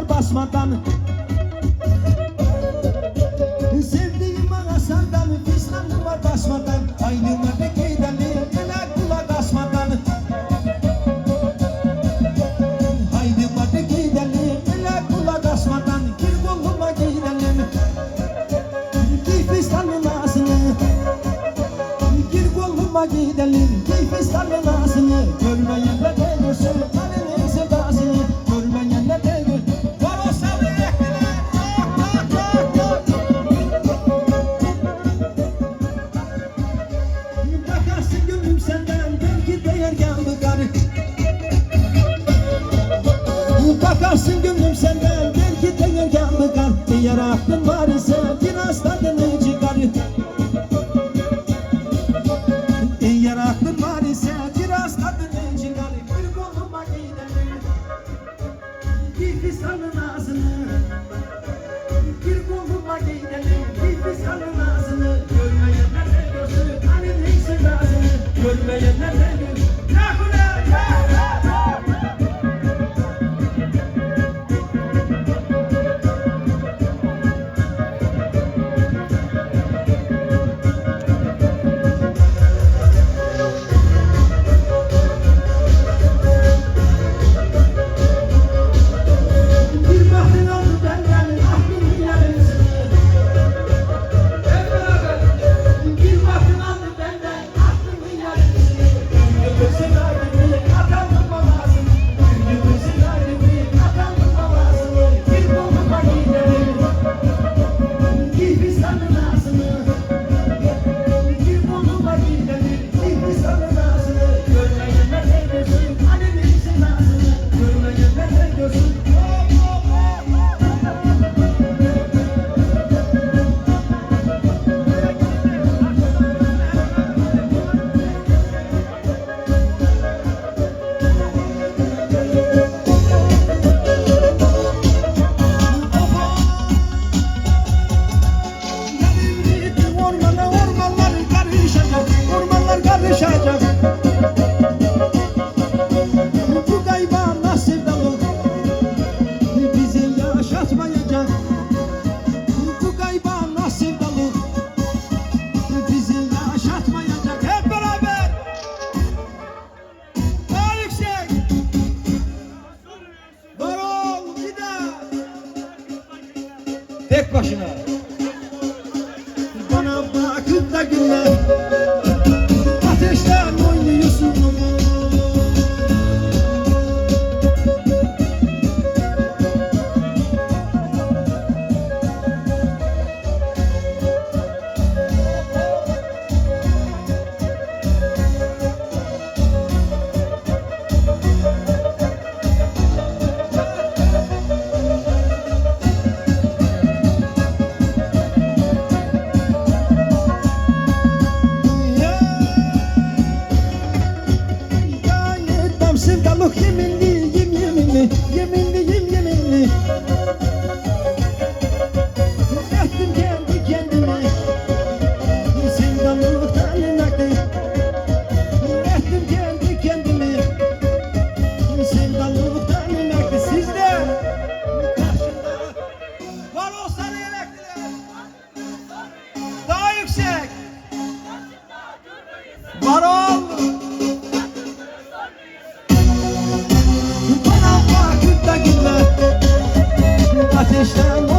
Ağlar basmadan Sevdiğim ağaçlardan Fistan var basmadan. Aynıma bekeyden Neler kulak asmadan Aynıma bekeyden Neler kulak asmadan Gir koluma gidelim. Gir fistanın ağasını Gir koluma gidelim. Gir fistanın ağasını Görmeyen Love sana bakıp da günler çabuk yeminliyim yeminli Yeminliyim yeminli. Yaktım kendi kendimi. Sevdalılıktan inaklı Yaktım kendi kendimi. Sevdalılıktan Krishna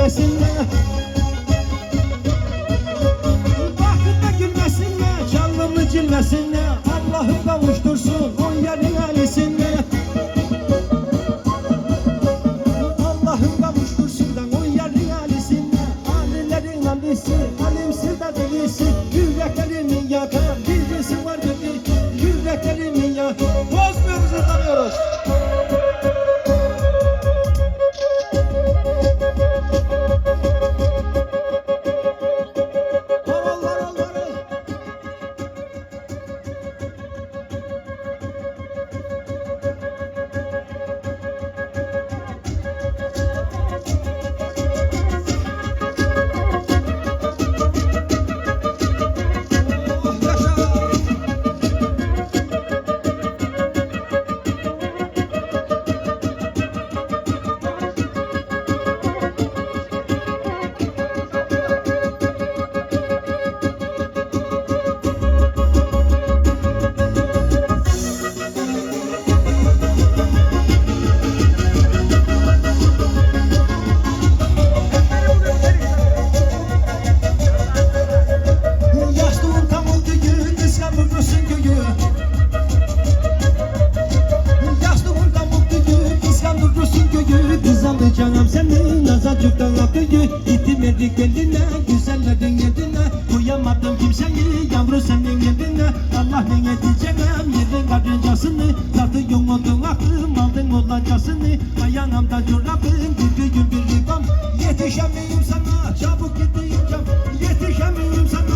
çaldım cilvesinler Baktım da gülmesinler, çaldım cilvesinler Allah'ım kavuştursun köyü Kız alacağım senin azacıktan öpüyü İtmedik eline güzellerin yerine Uyamadım kimseyi yavru senin yerine. Allah ne edeceğim yerin karıncasını Tartıyorsun oldun aklım aldın olacasını Ayağımda çorabın güdüğün bir ribam Yetişemiyorum sana çabuk gideyim çabuk Yetişemiyorum sana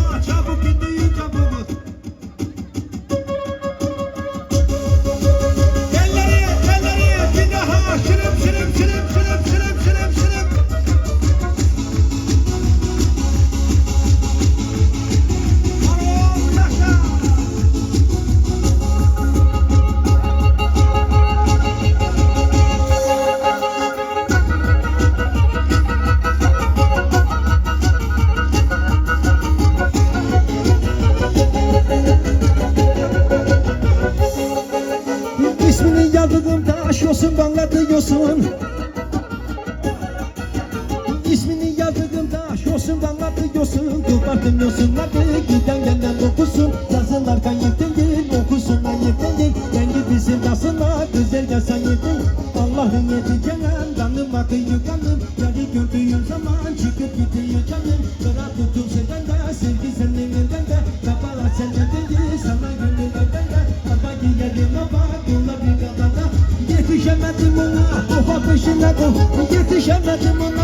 gelsen yedin Allah'ın yeteceğine kanım akıyor kanım Yeri gördüğün zaman çıkıp gidiyor canım. Kıra tuttum senden de sevgi senin elden de. Kapalar senden değil sana gönül elden de. Baba giyelim ama kula bir kadada Yetişemedim ona Oha peşine de Yetişemedim ona